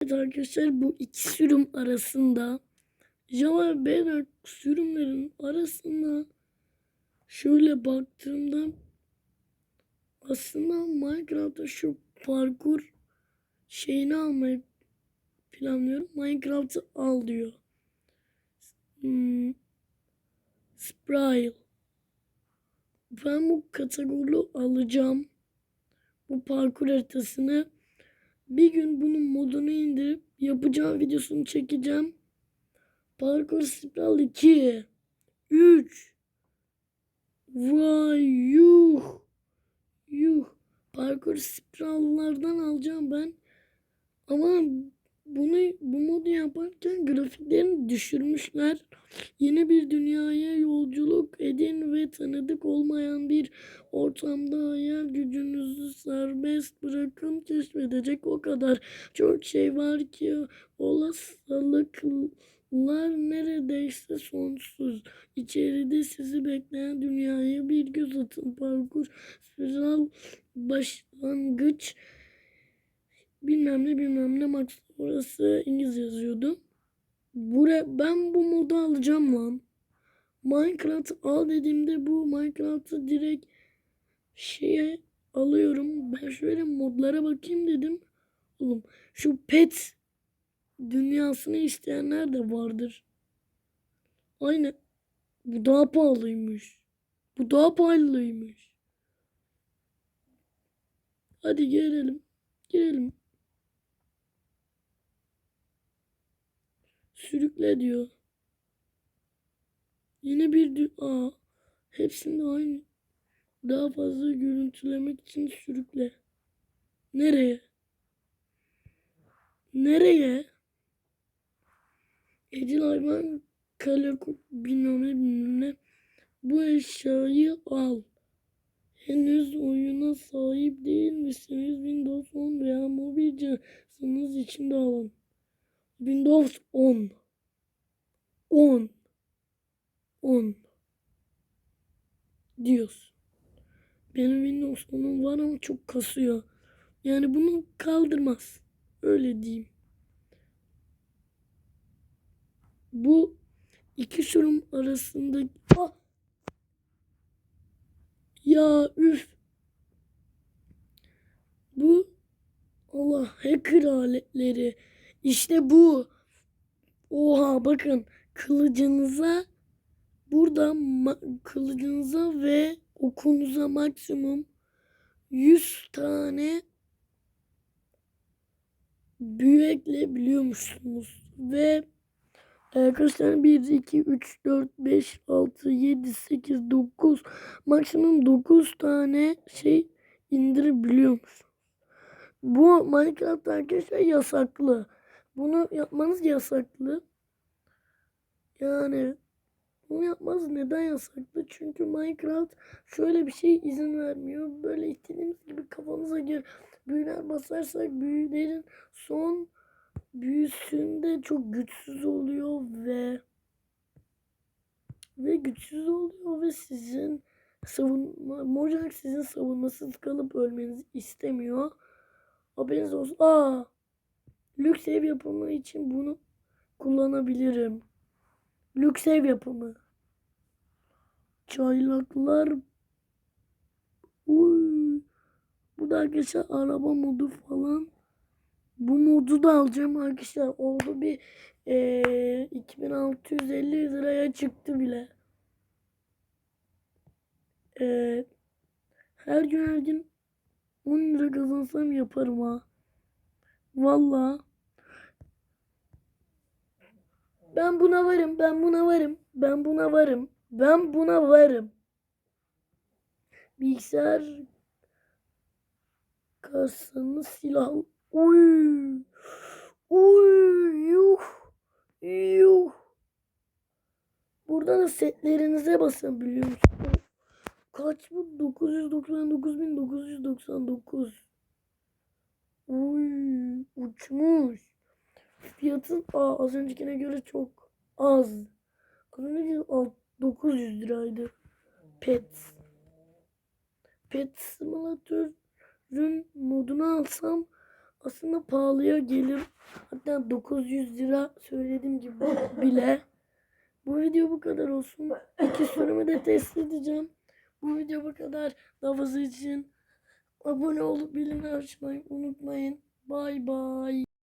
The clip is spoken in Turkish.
Arkadaşlar bu iki sürüm arasında Java ve Bedrock sürümlerin arasında şöyle baktığımda aslında Minecraft'ta şu parkur şeyini almayı planlıyorum. Minecraft'ı al diyor. Hmm. Sprite. Ben bu kategori alacağım. Bu parkur haritasını bir gün bunun modunu indirip yapacağım videosunu çekeceğim. Parkur Spiral 2 3 Vay yuh yuh Parkur spirallardan alacağım ben. Ama bunu bu modu yaparken grafiklerini düşürmüşler. Yeni bir dünyaya yolculuk edin ve tanıdık olmayan bir ortamda hayal gücünüzü serbest bırakın keşfedecek o kadar çok şey var ki olasılıklar neredeyse sonsuz. İçeride sizi bekleyen dünyaya bir göz atın. Parkur spiral başlangıç bilmem ne bilmem ne max orası İngilizce yazıyordu. Buraya ben bu modu alacağım lan. Minecraft al dediğimde bu Minecraft'ı direkt şeye alıyorum. Ben şöyle modlara bakayım dedim. Oğlum şu pet dünyasını isteyenler de vardır. Aynen. Bu daha pahalıymış. Bu daha pahalıymış. Hadi girelim. Girelim. Sürükle diyor. Yine bir Aa, hepsinde aynı. Daha fazla görüntülemek için sürükle. Nereye? Nereye? Evcil hayvan kalekut bilmem ne bilmem ne. Bu eşyayı al. Henüz oyuna sahip değil misiniz? Windows 10 veya mobil cihazınız için de alın. Windows 10. 10. 10. Diyoruz. Benim Windows 10'um var ama çok kasıyor. Yani bunu kaldırmaz. Öyle diyeyim. Bu iki sürüm arasında ah! ya üf bu Allah hacker aletleri işte bu oha bakın kılıcınıza burada kılıcınıza ve okunuza maksimum 100 tane büyü ekleyebiliyormuşsunuz ve Arkadaşlar 1, 2, 3, 4, 5, 6, 7, 8, 9 maksimum 9 tane şey indirebiliyormuş. Bu Minecraft arkadaşlar yasaklı. Bunu yapmanız yasaklı. Yani bunu yapmanız neden yasaklı? Çünkü Minecraft şöyle bir şey izin vermiyor. Böyle istediğiniz gibi kafanıza göre büyüler basarsak büyülerin son büyüsünde çok güçsüz oluyor ve ve güçsüz oluyor ve sizin savunma Mojang sizin savunmasız kalıp ölmenizi istemiyor. Haberiniz olsun. Aa, lüks ev yapımı için bunu kullanabilirim. Lüks ev yapımı. Çaylaklar. Uy. Bu da arkadaşlar araba modu falan. Bu modu da alacağım arkadaşlar. Oldu bir eee 2650 liraya çıktı bile. Eee her gün her gün 10 lira kazansam yaparım ha. Valla. Ben buna varım. Ben buna varım. Ben buna varım. Ben buna varım. Bilgisayar kasanı silah. Uy. Uy. Yuh. Yuh. Burada da setlerinize basabiliyor musunuz? Kaç bu? 999.999. Uy. Uçmuş. Fiyatı aa, az öncekine göre çok az. Az önceki alt- 900 liraydı. Pet. Pet Simulator'ın modunu alsam aslında pahalıya gelir. Hatta 900 lira söylediğim gibi bile. Bu video bu kadar olsun. İki sorumu da test edeceğim. Bu video bu kadar. Fazla için abone olup bildirim açmayı unutmayın. Bay bay.